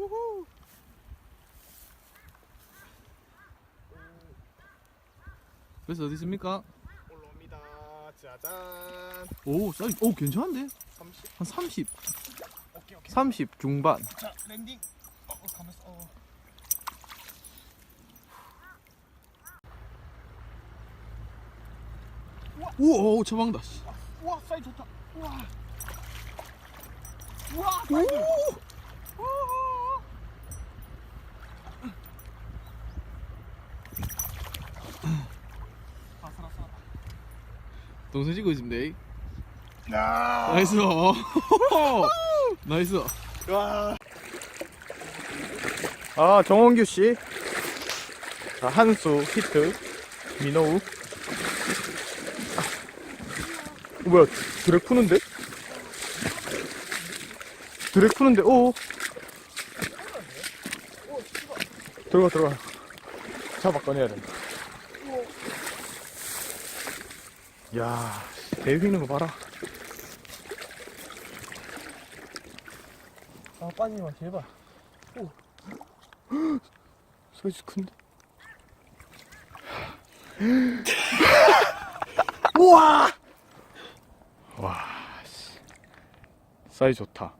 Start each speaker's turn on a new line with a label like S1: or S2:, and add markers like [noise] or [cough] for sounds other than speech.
S1: 우후.
S2: 그래서 어디 있습니까?
S1: 올라옵니다. 짜잔.
S2: 오 사이즈 오 괜찮은데?
S1: 30.
S2: 한 30,
S1: 오케이 오케이.
S2: 30 중반.
S1: 자 랜딩. 어, 어 가면서. 어.
S2: 우와 오, 처방다. 씨.
S1: 우와 사이즈 좋다. 우와. 우와 사이즈. 우와. 아슬아슬하다.
S2: 동생 찍고 있습니다.
S1: 야.
S2: 나이스. [laughs] 나이스.
S1: 와. 아 정원규 씨. 자, 한수 히트. 민호우. 어, 뭐야 드랙 푸는데? 드랙 푸는데 오. 들어가 들어가. 잡아 꺼내야 된다. 야, 배 휘는 거 봐라. 아, 빠지지 마, 제발. 오. [gasps] 사이즈 큰데? 우와! 와, 씨. 사이즈 좋다.